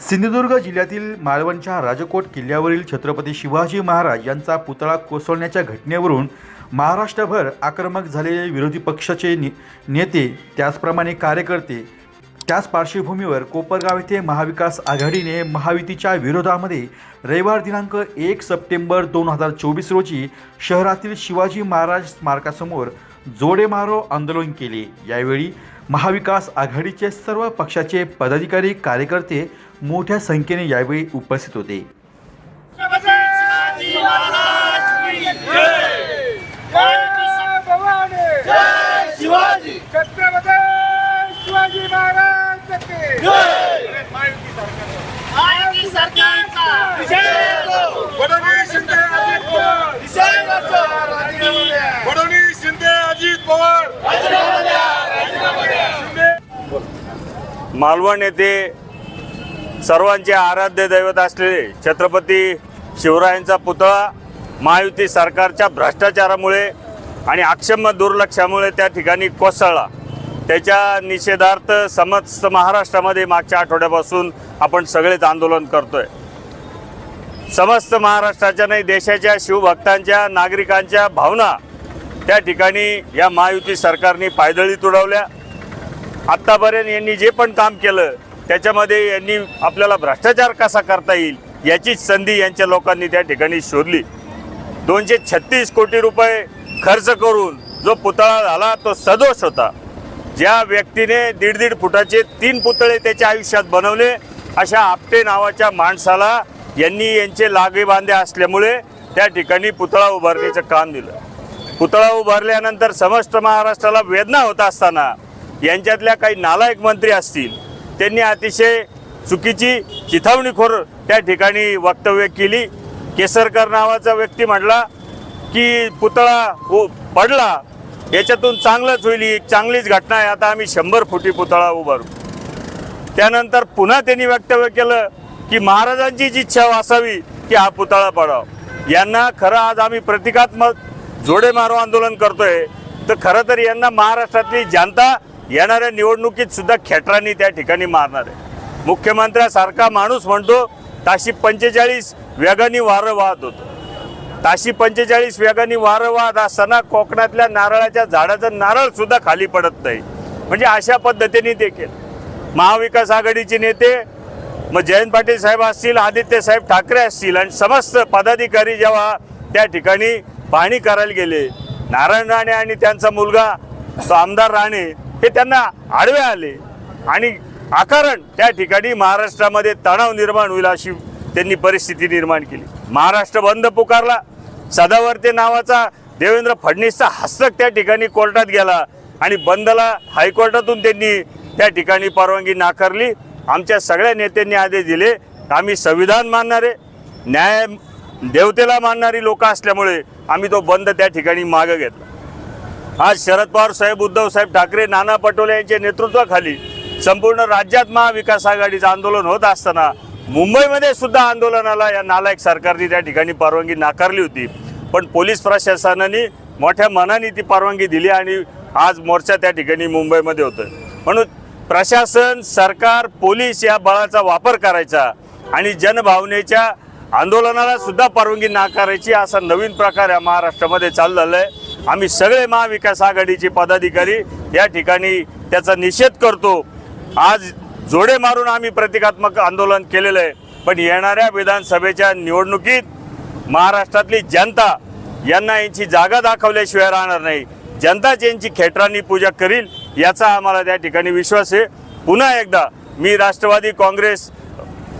सिंधुदुर्ग जिल्ह्यातील मालवणच्या राजकोट किल्ल्यावरील छत्रपती शिवाजी महाराज यांचा पुतळा कोसळण्याच्या घटनेवरून महाराष्ट्रभर आक्रमक झालेले विरोधी पक्षाचे ने नेते त्याचप्रमाणे कार्यकर्ते त्याच पार्श्वभूमीवर कोपरगाव येथे महाविकास आघाडीने महायुतीच्या विरोधामध्ये रविवार दिनांक एक सप्टेंबर दोन हजार चोवीस रोजी शहरातील शिवाजी महाराज स्मारकासमोर जोडे मारो आंदोलन केले. यावेळी महाविकास आघाडीचे सर्व पक्षाचे पदाधिकारी कार्यकर्ते मोठ्या संख्येने यावेळी उपस्थित होते शिवाजी शिवाजी शिंदे अजित पवार विषय असो. वडोली शिंदे अजित पवार मालवण येथे सर्वांचे आराध्य दैवत असलेले छत्रपती शिवरायांचा पुतळा महायुती सरकारच्या भ्रष्टाचारामुळे आणि अक्षम्य दुर्लक्षामुळे त्या ठिकाणी कोसळला. त्याच्या निषेधार्थ समस्त महाराष्ट्रामध्ये मागच्या आठवड्यापासून आपण सगळेच आंदोलन करतोय. समस्त महाराष्ट्राच्या नाही देशाच्या शिवभक्तांच्या नागरिकांच्या भावना त्या ठिकाणी या महायुती सरकारने पायदळी तुडवल्या. आत्तापर्यंत यांनी जे पण काम केलं त्याच्यामध्ये यांनी आपल्याला भ्रष्टाचार कसा करता येईल याचीच संधी यांच्या लोकांनी त्या ठिकाणी शोधली. दोनशे छत्तीस कोटी रुपये खर्च करून जो पुतळा झाला तो सदोष होता. ज्या व्यक्तीने दीड दीड फुटाचे तीन पुतळे त्याच्या आयुष्यात बनवले अशा आपटे नावाच्या माणसाला यांनी यांचे लागे बांधे असल्यामुळे त्या ठिकाणी पुतळा उभारण्याचं काम दिलं. पुतळा उभारल्यानंतर समस्त महाराष्ट्राला वेदना होत असताना यांच्यातल्या काही नालायक मंत्री असतील त्यांनी अतिशय चुकीची चिथावणीखोर त्या ठिकाणी वक्तव्य केली. केसरकर नावाचा व्यक्ती म्हटला की पुतळा उ- पडला याच्यातून चांगलंच होईल ही एक चांगलीच घटना आहे आता आम्ही शंभर फुटी पुतळा उभारू त्यानंतर पुन्हा त्यांनी वक्तव्य केलं की महाराजांची जी इच्छा असावी की हा पुतळा पडावा. यांना खरं आज आम्ही प्रतिकात्मक जोडे मारो आंदोलन करतोय तर खरं तर यांना महाराष्ट्रातली जनता येणाऱ्या निवडणुकीत सुद्धा खेटरांनी त्या ठिकाणी मारणार आहे. मुख्यमंत्र्यासारखा माणूस म्हणतो ताशी पंचेचाळीस वेगाने वारं वाहत होतं. ताशी पंचेचाळीस वेगाने वारं वाहत असताना कोकणातल्या नारळाच्या झाडाचं नारळ सुद्धा खाली पडत नाही. म्हणजे अशा पद्धतीने ते केलं. महाविकास आघाडीचे नेते मग जयंत पाटील साहेब असतील आदित्य साहेब ठाकरे असतील आणि समस्त पदाधिकारी जेव्हा त्या ठिकाणी पाहणी करायला गेले नारायण राणे आणि त्यांचा मुलगा तो आमदार राणे हे त्यांना आडवे आले. आणि आकारण त्या ठिकाणी महाराष्ट्रामध्ये तणाव निर्माण होईल अशी त्यांनी परिस्थिती निर्माण केली. महाराष्ट्र बंद पुकारला. सदावर्ते नावाचा देवेंद्र फडणवीसचा हस्तक त्या ठिकाणी कोर्टात गेला आणि बंदला हायकोर्टातून त्यांनी त्या ठिकाणी परवानगी नाकारली. आमच्या सगळ्या नेत्यांनी आदेश दिले आम्ही संविधान मानणारे न्याय देवतेला मानणारी लोक असल्यामुळे आम्ही तो बंद त्या ठिकाणी मागं घेतला. आज शरद पवार साहेब उद्धव साहेब ठाकरे नाना पटोले यांच्या नेतृत्वाखाली संपूर्ण राज्यात महाविकास आघाडीचं आंदोलन होत असताना मुंबईमध्ये सुद्धा आंदोलनाला या नालायक सरकारने त्या ठिकाणी परवानगी नाकारली होती. पण पोलीस प्रशासनाने मोठ्या मनाने ती परवानगी दिली आणि आज मोर्चा त्या ठिकाणी मुंबईमध्ये होतं म्हणून प्रशासन सरकार पोलीस या बळाचा वापर करायचा आणि जनभावनेच्या आंदोलनाला सुद्धा परवानगी नाकारायची असा नवीन प्रकार या महाराष्ट्रामध्ये चालू झाला आहे. आम्ही सगळे महाविकास आघाडीचे पदाधिकारी या ठिकाणी त्याचा निषेध करतो. आज जोडे मारून आम्ही प्रतिकात्मक आंदोलन केलेलं आहे. पण येणाऱ्या विधानसभेच्या निवडणुकीत महाराष्ट्रातली जनता यांना यांची जागा दाखवल्याशिवाय राहणार नाही. जनताच यांची खेटरांनी पूजा करील याचा आम्हाला त्या ठिकाणी विश्वास आहे. पुन्हा एकदा मी राष्ट्रवादी काँग्रेस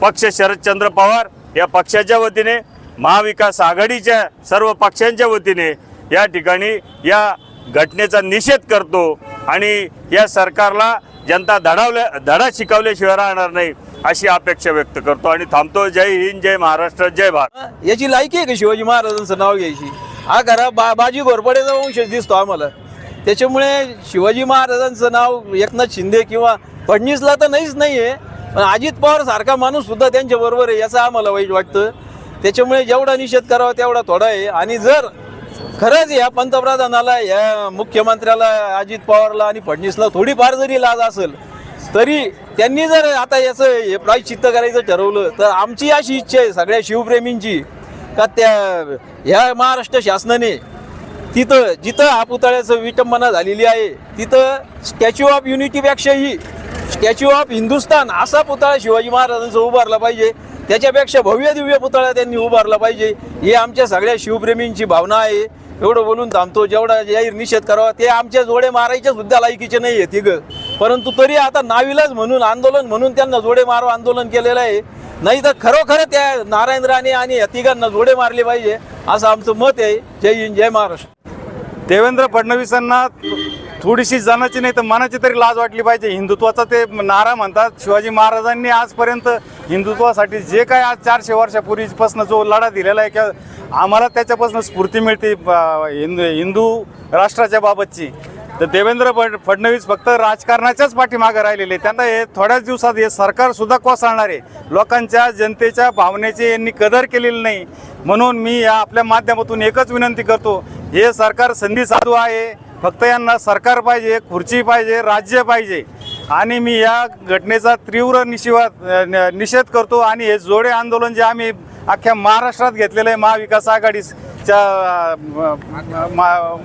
पक्ष शरदचंद्र पवार या पक्षाच्या वतीने महाविकास आघाडीच्या सर्व पक्षांच्या वतीने या ठिकाणी या घटनेचा निषेध करतो आणि या सरकारला जनता धडावल्या धडा शिकवल्याशिवाय राहणार नाही अशी अपेक्षा व्यक्त करतो आणि थांबतो. जय हिंद जय महाराष्ट्र जय भारत. याची लायकी आहे का शिवाजी महाराजांचं नाव घ्यायची? हा खरा बा बाजी घोरपडेचा वंश दिसतो आम्हाला. त्याच्यामुळे शिवाजी महाराजांचं नाव एकनाथ शिंदे किंवा फडणवीसला तर नाहीच नाही आहे पण अजित पवार सारखा माणूस सुद्धा त्यांच्याबरोबर आहे याचं आम्हाला वाईट वाटतं. त्याच्यामुळे जेवढा निषेध करावा तेवढा थोडा आहे. आणि जर खरंच या पंतप्रधानाला या मुख्यमंत्र्याला अजित पवारला आणि फडणवीसला थोडीफार जरी लाज असेल तरी त्यांनी जर आता याचं हे प्रायश्चित्त करायचं ठरवलं तर आमची अशी इच्छा आहे सगळ्या शिवप्रेमींची का त्या ह्या महाराष्ट्र शासनाने तिथं जिथं हा पुतळ्याचं विटंबना झालेली आहे तिथं स्टॅच्यू ऑफ युनिटीपेक्षाही स्टॅच्यू ऑफ हिंदुस्तान असा पुतळा शिवाजी महाराजांचा उभारला पाहिजे त्याच्यापेक्षा भव्य दिव्य पुतळा त्यांनी उभारला पाहिजे ही आमच्या सगळ्या शिवप्रेमींची भावना आहे. एवढं बोलून थांबतो जेवढा जाहीर निषेध करावा ते आमच्या जोडे मारायच्या सुद्धा लायकीचे नाही आहे तिघं. परंतु तरी आता नाविलाज म्हणून आंदोलन म्हणून त्यांना जोडे मारो आंदोलन केलेलं आहे. नाही तर खरोखर त्या नारायण राणे आणि या तिघांना जोडे मारले पाहिजे असं आमचं मत आहे. जय हिंद जय महाराष्ट्र. देवेंद्र फडणवीसांना थोडीशी जनाची नाही तर मनाची तरी लाज वाटली पाहिजे. हिंदुत्वाचा ते नारा म्हणतात. शिवाजी महाराजांनी आजपर्यंत हिंदुत्वासाठी जे काय आज चारशे वर्षापूर्वीपासून जो लढा दिलेला आहे किंवा आम्हाला त्याच्यापासून स्फूर्ती मिळते हिंदू हिंदू राष्ट्राच्या बाबतची. तर देवेंद्र फड फडणवीस फक्त राजकारणाच्याच पाठीमागे राहिलेले त्यांना हे थोड्याच दिवसात हे सरकारसुद्धा कोसळणार आहे. लोकांच्या जनतेच्या भावनेची यांनी कदर केलेली नाही. म्हणून मी या आपल्या माध्यमातून एकच विनंती करतो हे सरकार संधी साधू आहे फक्त यांना सरकार पाहिजे खुर्ची पाहिजे राज्य पाहिजे. आणि मी या घटनेचा तीव्र निशिवाद न- निषेध करतो आणि हे जोडे आंदोलन जे आम्ही अख्ख्या महाराष्ट्रात घेतलेलं आहे महाविकास आघाडीच्या मा-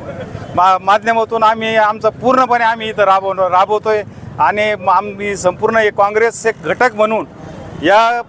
मा- माध्यमातून आम्ही आमचं पूर्णपणे आम्ही इथं राबव राबवतोय. आणि आम्ही संपूर्ण एक काँग्रेस एक घटक म्हणून या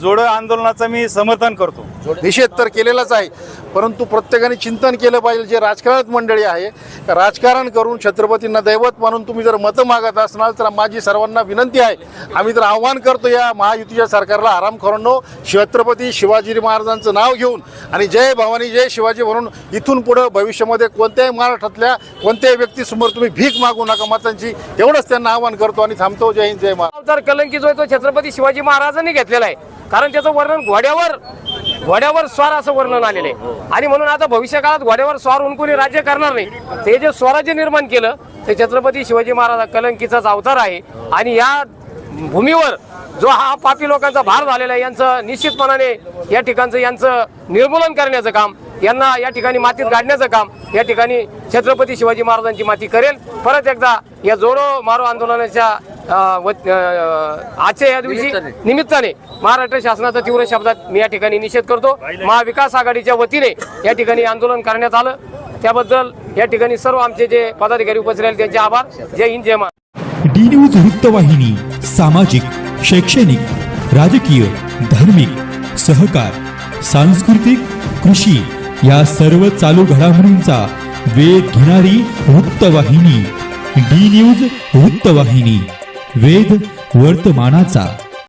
जोडं आंदोलनाचं मी समर्थन करतो. निषेध तर केलेलाच आहे. परंतु प्रत्येकाने चिंतन केलं पाहिजे जे राजकारणात मंडळी आहे राजकारण करून छत्रपतींना दैवत मानून तुम्ही जर मतं मागत असणार तर माझी सर्वांना विनंती आहे. आम्ही तर आव्हान करतो या महायुतीच्या सरकारला. आराम करणं छत्रपती शिवाजी महाराजांचं नाव घेऊन आणि जय भवानी जय शिवाजी म्हणून इथून पुढं भविष्यामध्ये कोणत्याही महाराष्ट्रातल्या कोणत्याही व्यक्तीसमोर तुम्ही भीक मागू नका. मतांची एवढंच त्यांना आवाहन करतो आणि थांबतो. जय हिंद जय महाराज अवतार कलंकी जो आहे तो छत्रपती शिवाजी महाराजांनी घेतलेला आहे. कारण त्याचं वर्णन घोड्यावर घोड्यावर स्वार असं वर्णन आलेलं आहे. आणि म्हणून आता भविष्य काळात घोड्यावर स्वार होऊन कोणी राज्य करणार नाही. ते जे स्वराज्य निर्माण केलं ते छत्रपती शिवाजी महाराज कलंकीचाच अवतार आहे. आणि या भूमीवर जो हा पापी लोकांचा भार झालेला आहे यांचं निश्चितपणाने या ठिकाणचं यांचं निर्मूलन करण्याचं काम यांना या ठिकाणी मातीत गाडण्याचं काम या ठिकाणी छत्रपती शिवाजी महाराजांची माती करेल. परत एकदा या जोडो मारो आंदोलनाच्या आजच्या या दिवशी निमित्ताने. महाराष्ट्र शासनाचा तीव्र शब्दात मी या ठिकाणी निषेध करतो. महाविकास आघाडीच्या वतीने या ठिकाणी आंदोलन करण्यात आलं. त्याबद्दल या ठिकाणी सर्व आमचे जे पदाधिकारी उपस्थित राहिले त्यांचे आभार. जय हिंद जय महाराष्ट्र. डी न्यूज वृत्तवाहिनी सामाजिक शैक्षणिक राजकीय धार्मिक सहकार सांस्कृतिक कृषी या सर्व चालू घडामोडींचा वेध घेणारी वृत्तवाहिनी डी न्यूज वृत्तवाहिनी वेद वर्तमानाचा.